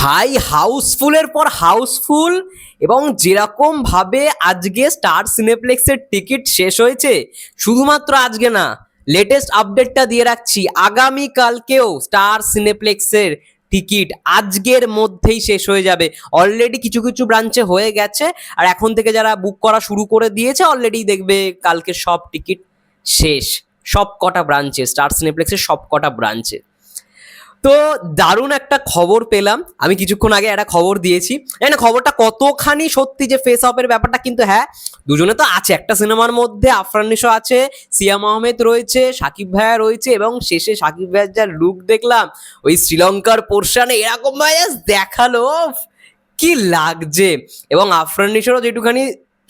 ভাই হাউসফুলের পর হাউসফুল এবং যেরকম ভাবে আজকে স্টার সিনেপ্লেক্সের টিকিট শেষ হয়েছে, শুধুমাত্র আজকে না লেটেস্ট আপডেটটা দিয়ে রাখছি। আগামী কালকেও স্টার সিনেপ্লেক্সের টিকিট আজকের মধ্যেই শেষ হয়ে যাবে। অলরেডি কিছু কিছু ব্রাঞ্চে হয়ে গেছে, আর এখন থেকে যারা বুক করা শুরু করে দিয়েছে অলরেডি দেখবে কালকে সব টিকিট শেষ। সব কটা ব্রাঞ্চে স্টার সিনেপ্লেক্সের সব কটা ব্রাঞ্চে তো দারুণ একটা খবর পেলাম। আমি কিছুক্ষণ আগে একটা খবর দিয়েছি। না, খবরটা কতখানি সত্যি যে ফেস অফের ব্যাপারটা কিন্তু হ্যাঁ দুজনে তো আছে। একটা সিনেমার মধ্যে আফরান নিশো আছে সিয়াম আহমেদ রয়েছে, সাকিব ভাইয়া রয়েছে এবং শেষে সাকিব ভাইয়ার যা লুক দেখলাম, ওই শ্রীলঙ্কার পোর্শানে এরকম ভাই just দেখাল কি লাগছে? এবং আফরান যেটুখানি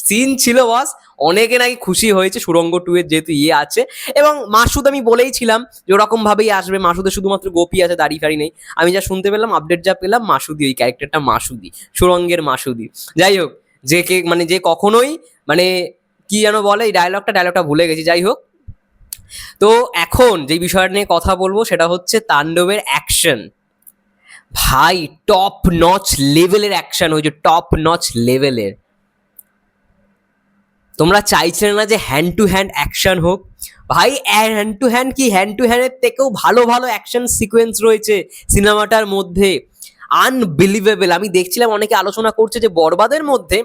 সিন ছিল বস অনেকে নাকি খুশি হয়েছে সুরঙ্গ টু এর যেহেতু ইয়ে আছে। এবং মাসুদ আমি বলেইছিলাম যে ওরকম ভাবেই আসবে। মাসুদের শুধুমাত্র গোপি আছে দাড়ি ফাড়ি নেই। আমি যা শুনতে পেলাম আপডেট যা পেলাম মাসুদি ওই ক্যারেক্টারটা মাসুদি সুরঙ্গের মাসুদি যাই হোক, যে কে মানে যে কখনোই মানে কি যেন বলে, এই ডায়লগটা ডায়লগটা ভুলে গেছি। যাই হোক, তো এখন যে বিষয়টা নিয়ে কথা বলব, সেটা হচ্ছে তাণ্ডবের অ্যাকশন ভাই টপ নচ লেভেলের অ্যাকশন হয়েছে টপ নচ লেভেলের তোমরা চাইছিলে না যে হ্যান্ড টু হ্যান্ড অ্যাকশন হোক। ভাই হ্যান্ড টু হ্যান্ড কি? হ্যান্ড টু হ্যান্ডের থেকেও ভালো ভালো অ্যাকশন সিকোয়েন্স রয়েছে সিনেমাটার মধ্যে। আনবিলিভেবল আমি দেখছিলাম, অনেকে আলোচনা করছে যে বরবাদের মধ্যে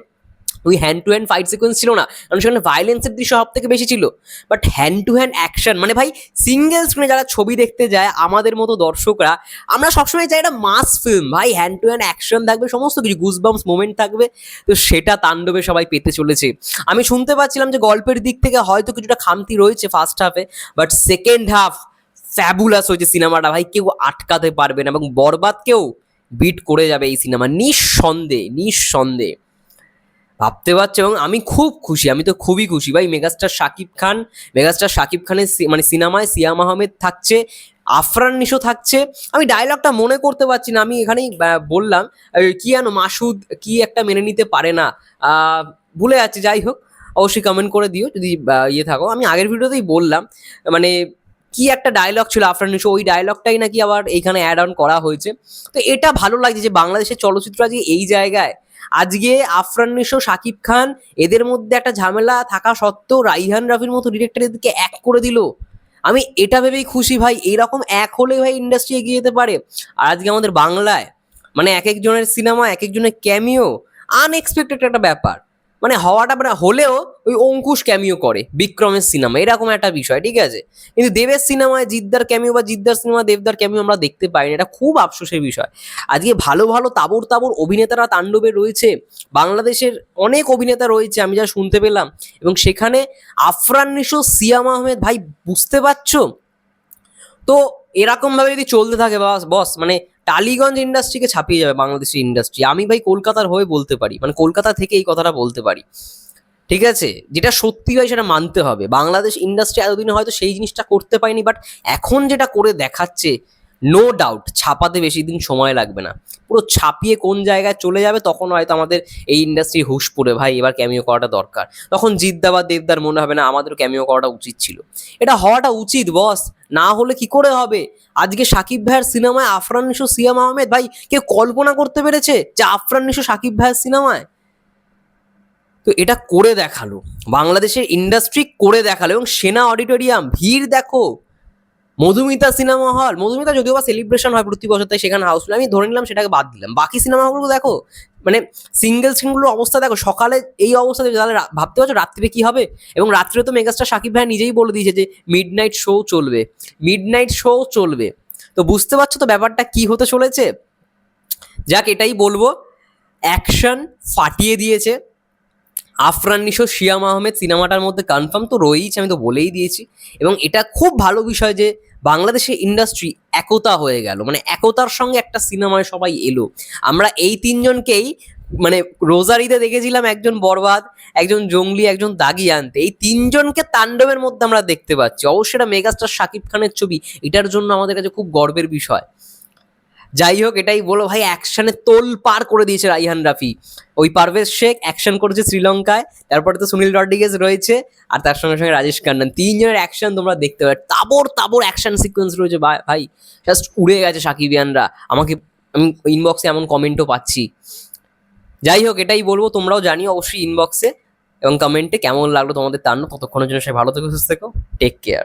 ওই hand to hand fight sequence ছিল না। কারণ সেখানে ভায়োলেন্সের দৃশ্য সব থেকে বেশি ছিল। But hand to hand action মানে ভাই সিঙ্গেল স্ক্রিনে যারা ছবি দেখতে যায়, আমাদের মতো দর্শকরা, আমরা সবসময় চাই একটা মাস ফিল্ম ভাই হ্যান্ড টু হ্যান্ড অ্যাকশন থাকবে, সমস্ত কিছু গুজবাম্স মোমেন্ট থাকবে। তো সেটা তাণ্ডবে সবাই পেতে চলেছে। আমি শুনতে পাচ্ছিলাম যে গল্পের দিক থেকে হয়তো কিছুটা খামতি রয়েছে ফার্স্ট হাফে বাট সেকেন্ড হাফ ফ্যাবুলাস হয়েছে সিনেমাটা। ভাই, কেউ আটকাতে পারবে না এবং বরবাদকেও বিট করে যাবে এই সিনেমা। নিঃসন্দেহে নিঃসন্দেহে। ভাবতে পারছ এবং আমি খুব খুশি, আমি তো খুবই খুশি। ভাই, মেগাস্টার শাকিব খান, মেগাস্টার শাকিব খানের মানে সিনেমায় সিয়াম আহমেদ থাকছে, আফরান নিশো থাকছে। আমি ডায়লগটা মনে করতে পারছি না, আমি এখানেই বললাম কি জানো মাসুদ কি একটা মেনে নিতে পারে না। ভুলে যাচ্ছে, যাই হোক, অবশ্যই কমেন্ট করে দিও, যদি ইয়ে থাকো। আমি আগের ভিডিওতেই বললাম মানে কি একটা ডায়লগ ছিল আফরান নিশো, ওই ডায়লগটাই নাকি আবার এইখানে অ্যাড অন করা হয়েছে। তো এটা ভালো লাগছে যে বাংলাদেশের চলচ্চিত্র আজকে এই জায়গায় আজকে আফরান নিশো সাকিব খান, এদের মধ্যে একটা ঝামেলা থাকা সত্ত্বেও রাইহান রাফির মতো ডিরেক্টর এদেরকে এক করে দিল। আমি এটা ভেবেই খুশি ভাই, এরকম এক হলে ভাই ইন্ডাস্ট্রি এগিয়ে যেতে পারে। আর আজকে আমাদের বাংলায় মানে এক একজনের সিনেমা এক একজনের ক্যামিও আনএক্সপেক্টেড একটা ব্যাপার। মানে হওয়াটা মানে হলেও ওই অঙ্কুশ ক্যামিও করে, বিক্রমের সিনেমা এরকম একটা বিষয়, ঠিক আছে? কিন্তু দেবের সিনেমায় জিদ্দার ক্যামিও বা জিদ্দার সিনেমা দেবদার ক্যামিও আমরা দেখতে পাই না এটা খুব আফসোসের বিষয়। আজকে ভালো ভালো তাবর তাবর অভিনেতারা তাণ্ডবে রয়েছে, বাংলাদেশের অনেক অভিনেতা রয়েছে, আমি যা শুনতে পেলাম, এবং সেখানে আফরান নিশো, সিয়াম আহমেদ, ভাই বুঝতে পারছ? তো এরকম ভাবে যদি চলতে থাকে, বাস, বস মানে টালিগঞ্জ ইন্ডাস্ট্রিকে ছাপিয়ে যাবে বাংলাদেশের ইন্ডাস্ট্রি আমি ভাই কলকাতার হয়ে বলতে পারি মানে কলকাতা থেকে এই কথাটা বলতে পারি। ঠিক আছে? যেটা সত্যি হয় সেটা মানতে হবে। বাংলাদেশ ইন্ডাস্ট্রি এতদিনে হয়তো সেই জিনিসটা করতে পারেনি বাট এখন যেটা করে দেখাচ্ছে নো ডাউট ছাপাতে বেশি দিন সময় লাগবে না। পুরো ছাপিয়ে কোন জায়গায় চলে যাবে তখন হয়তো আমাদের এই ইন্ডাস্ট্রি হুশ পড়ে ভাই, এবার ক্যামিও করাটা দরকার। তখন জিদ্দা বা দেবদার মনে হবে, না, আমাদেরও ক্যামিও করাটা উচিত ছিল। এটা হওয়াটা উচিত বস না হলে কি করে হবে? আজকে সাকিব ভাইয়ের সিনেমায় আফরান নিশো, সিয়াম আহমেদ, ভাই, কেউ কল্পনা করতে পেরেছে যে আফরান নিশো সাকিব ভাইয়ের সিনেমায়? তো এটা করে দেখাল। বাংলাদেশের ইন্ডাস্ট্রি করে দেখাল এবং সেনা অডিটোরিয়াম, ভিড় দেখো। মধুমিতা সিনেমা হল, মধুমিতা যদিও বা সেলিব্রেশন হয় প্রতি বছর, তাই সেখানে হাউসফুল আমি ধরে নিলাম সেটাকে বাদ দিলাম। বাকি সিনেমা হলগুলো দেখো মানে সিঙ্গেল স্ক্রিনগুলোর অবস্থা দেখো, সকালে এই অবস্থাতে তাহলে ভাবতে পারছ রাত্রে কি হবে? এবং রাত্রে তো মেগাস্টার সাকিব ভাই নিজেই বলে দিয়েছে যে মিড নাইট শো চলবে মিড নাইট শো চলবে। তো বুঝতে পারছ তো ব্যাপারটা কি হতে চলেছে? যাক, এটাই বলব। অ্যাকশন ফাটিয়ে দিয়েছে। আফরান নিশো শিয়াম আহমেদ সিনেমাটার মধ্যে কনফার্ম তো রয়েইছে, আমি তো বলেই দিয়েছি। এবং এটা খুব ভালো বিষয় যে বাংলাদেশের ইন্ডাস্ট্রি একতা হয়ে গেল মানে একতার সঙ্গে একটা সিনেমায় সবাই এলো। আমরা এই তিনজনকেই মানে রোজারিতে দেখেছিলাম একজন বরবাদ, একজন জঙ্গলি, একজন দাগি আনতে। এই তিনজনকে তাণ্ডবের মধ্যে আমরা দেখতে পাচ্ছি। অবশ্যই এটা মেগাস্টার শাকিব খানের ছবি, এটার জন্য আমাদের কাছে খুব গর্বের বিষয়। যাই হোক, এটাই বলো ভাই অ্যাকশনে তোল পার করে দিয়েছে রাইহান রাফি। ওই পারভেজ শেখ অ্যাকশন করেছে শ্রীলঙ্কায়, তারপরে তো সুনীল রড্রিগেজ রয়েছে, আর তার সঙ্গে সঙ্গে রাজেশ কান্নান তিনজনের অ্যাকশন তোমরা দেখতে পাবে। তাবর তাবর অ্যাকশন সিকোয়েন্স রয়েছে ভাই- জাস্ট উড়ে গেছে সাকিবিয়ানরা আমাকে, আমি ইনবক্সে এমন কমেন্টও পাচ্ছি। যাই হোক, এটাই বলব, তোমরাও জানিও অবশ্যই ইনবক্সে এবং কমেন্টে কেমন লাগল তোমাদের তান্ন ততক্ষণের জন্য সে ভালো থেকো, সুস্থ থেকো। Take care